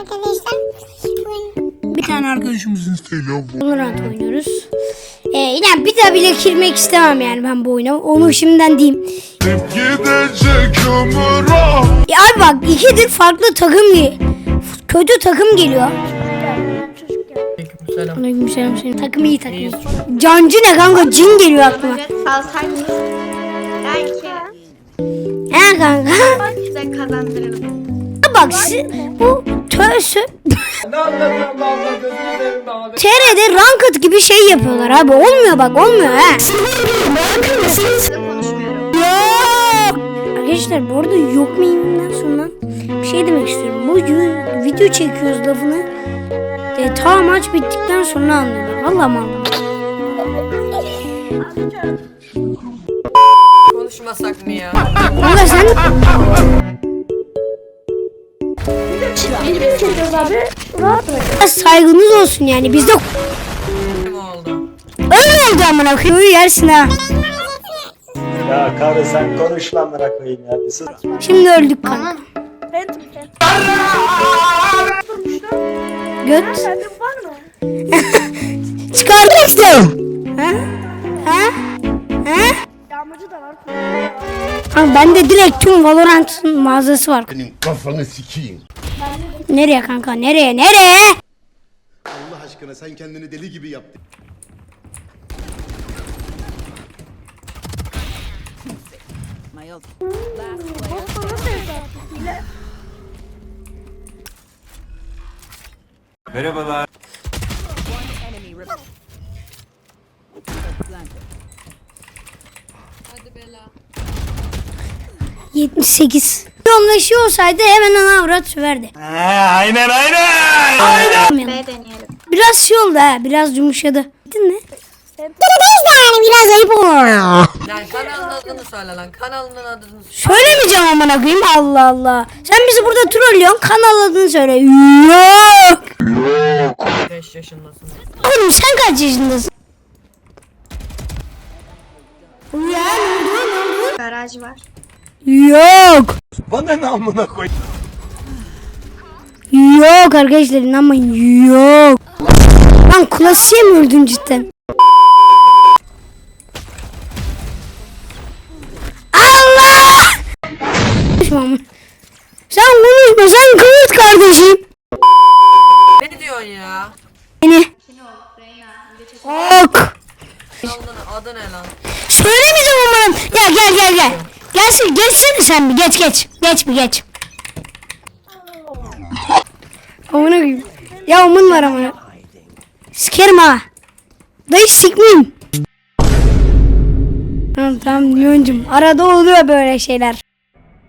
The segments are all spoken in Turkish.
arkadaşlar. Bugün Bir tane arkadaşımızın Valorant oynuyoruz. Ee, yani bir daha bile girmek istemem yani ben bu oyuna. Onu şimdiden diyeyim. Ah Ya abi bak ikidir farklı takım gel- Kötü takım geliyor. Selam. Aleykümselam senin takım iyi takım. Cancı ne kanka cin geliyor aklıma. salsaydık. Belki He kanka. size kazandırırım. bak si- bu tösü. TR'de ranked gibi şey yapıyorlar abi. Olmuyor bak olmuyor he. Size konuşmuyorum. Yok. Arkadaşlar bu arada yok muyumdan sonra bir şey demek istiyorum. Bu video çekiyoruz lafını. E, ta maç bittikten sonra anlıyorlar. Vallahi mi anlıyorlar? Konuşmasak mı ya? Kanka sen Biraz saygınız olsun yani bizde Ne oldu? öyle oldu amına koyayım yersin ha. Ya karı sen konuşma amına koyayım ya. Bir sus. Şimdi öldük kanka. Göt. Çıkardık işte. Ha? Ha? Ha? Kanka bende direkt tüm Valorant'ın mağazası var. Senin kafanı sikeyim Nereye kanka? Nereye? Nereye? Allah aşkına sen kendini deli gibi yaptın Cık. 78. Anlaşıyor olsaydı hemen ana avrat söverdi. aynen aynen. B deneyelim. Biraz şey oldu ha. Biraz yumuşadı. Değil mi? yani biraz ayıp oldu. Lan kanalın adını söyle lan. Kanalının adını söyle. Söylemeyeceğim amına koyayım Allah Allah. Sen bizi burada trollüyorsun kanal adını söyle. Yok. 5 yaşındasın. Oğlum sen kaç yaşındasın? Ya ne oldu ne oldu? Garaj var. Yok. Bana ne amına koy. Yok arkadaşlar inanmayın yok. Lan klasiğe mi öldün cidden? Allah! Sen konuşma sen kıvırt kardeşim. Ne diyorsun ya? Beni. Ok. Kanalının adı ne lan? Söylemeyeceğim umarım. Ya gel gel Gelsin geçsene sen bir geç geç. Geç bir geç. Amına koyayım. Ya omun var amına. Sikerim ha. Dayı sikmeyeyim. Tamam tamam Lyoncum. Arada oluyor böyle şeyler.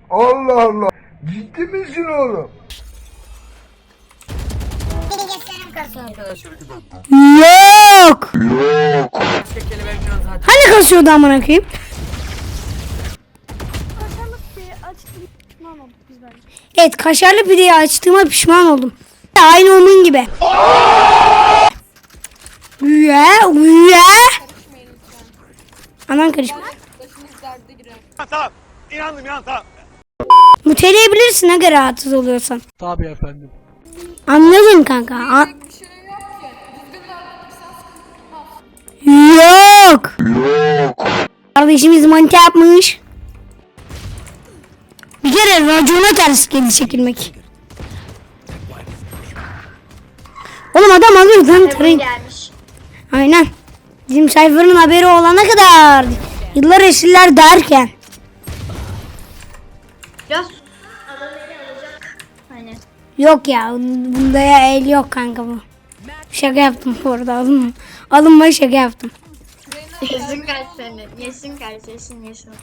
Allah Allah Ciddi misin oğlum? Yok. zaten. Hani kasıyordu amına koyayım? Evet kaşarlı pideyi açtığıma pişman oldum. Aynı onun gibi. Üye üye. Anan karışma. Tamam. İnandım ya tamam. Muteleyebilirsin aga rahatsız oluyorsan. Tabii efendim. Anladın kanka. A- Yok. Kardeşimiz manita yapmış. Bir kere racona ters geldi çekilmek. Oğlum adam alıyor lan tarayın. Gelmiş. Aynen. Bizim sayfanın haberi olana kadar. Yıllar esirler derken. Biraz adam eli alacak. Hani. Yok ya bunda ya el yok kanka bu. Şaka yaptım bu arada alınma. Alınma şaka yaptım. Yaşın kaç senin? Yaşın kaç? Yaşın yaşın.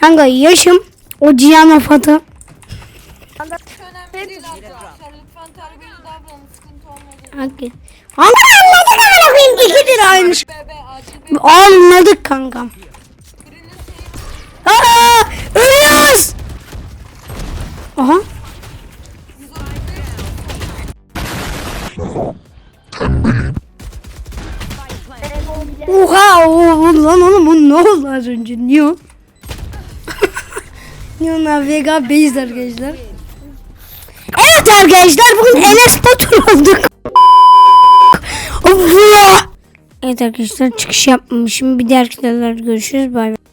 Kanka yaşım o Cihan Fatı. önemli değil arkadaşlar. Lütfen terbiyeli davranın. Sıkıntı olmaz. Hakikaten. Anladık amına koyayım ikidir aynı. şey. Bebe acil bir Anladık kankam. birinin şeyi Aa, ölüyoruz. Aha. Oha o, lan oğlum bu ne oldu az önce? Niye o? Onlar Vega base arkadaşlar? Evet arkadaşlar bugün Enes Batur olduk. Evet arkadaşlar çıkış yapmamışım. Bir diğer videolarda görüşürüz. Bay bay.